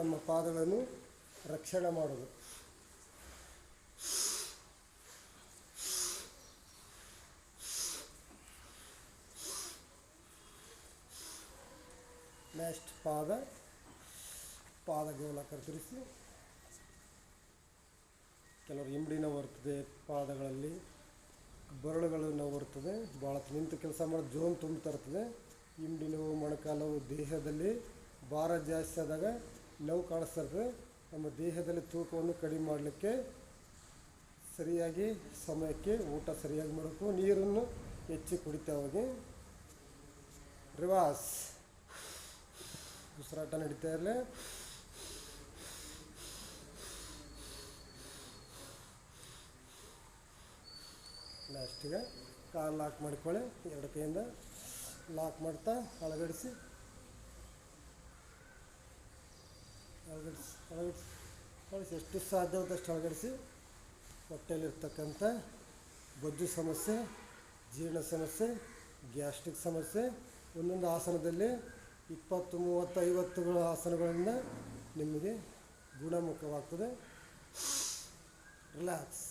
ನಮ್ಮ ಪಾದಗಳನ್ನು ರಕ್ಷಣೆ ಮಾಡೋದು. ನೆಕ್ಸ್ಟ್ ಪಾದ ಪಾದ ಗೋಲಾಕಾರ ತಿರುಗಿಸಿ ಕೆಲವರು ಇಂಬಡಿ ನೋವು ಬರ್ತದೆ ಪಾದಗಳಲ್ಲಿ, ಬೆರಳುಗಳು ನೋವು ಬರ್ತದೆ, ಭಾಳ ನಿಂತು ಕೆಲಸ ಮಾಡೋದು ಜೋನ್ ತುಂಬ ತರ್ತದೆ ಇಂಬಡಿ ನೋವು, ಮೊಣಕಾಲು ದೇಹದಲ್ಲಿ ಭಾರ ಜಾಸ್ತಿ ಆದಾಗ ನೋವು ಕಾಣಿಸ್ತಾರೆ ನಮ್ಮ ದೇಹದಲ್ಲಿ ತೂಕವನ್ನು ಕಡಿಮೆ ಮಾಡಲಿಕ್ಕೆ ಸರಿಯಾಗಿ ಸಮಯಕ್ಕೆ ಊಟ ಸರಿಯಾಗಿ ಮಾಡಬೇಕು. ನೀರನ್ನು ಹೆಚ್ಚು ಕುಡಿತಾ ಹೋಗಿ. ರಿವಾಸ್ ಉಸಿರಾಟ ನಡೀತಾ ಇರಲಿ. ಲಾಸ್ಟಿಗೆ ಕಾಲು ಲಾಕ್ ಮಾಡ್ಕೊಳ್ಳಿ. ಎರಡು ಕೈಯಿಂದ ಲಾಕ್ ಮಾಡ್ತಾ ಅಳಗಡಿಸಿ ಅಳಗಡಿಸಿ ಅಳಗಡಿಸಿ ಅಳಗಡಿಸಿ ಎಷ್ಟು ಸಾಧ್ಯವಾದಷ್ಟು ಅಳಗಡಿಸಿ ಹೊಟ್ಟೆಯಲ್ಲಿರ್ತಕ್ಕಂಥ ಬೊಜ್ಜು ಸಮಸ್ಯೆ, ಜೀರ್ಣ ಸಮಸ್ಯೆ, ಗ್ಯಾಸ್ಟ್ರಿಕ್ ಸಮಸ್ಯೆ, ಒಂದೊಂದು ಆಸನದಲ್ಲಿ ಇಪ್ಪತ್ತು ಮೂವತ್ತು ಐವತ್ತುಗಳ ಆಸನಗಳಿಂದ ನಿಮಗೆ ಗುಣಮುಖವಾಗ್ತದೆ. ರಿಲ್ಯಾಕ್ಸ್.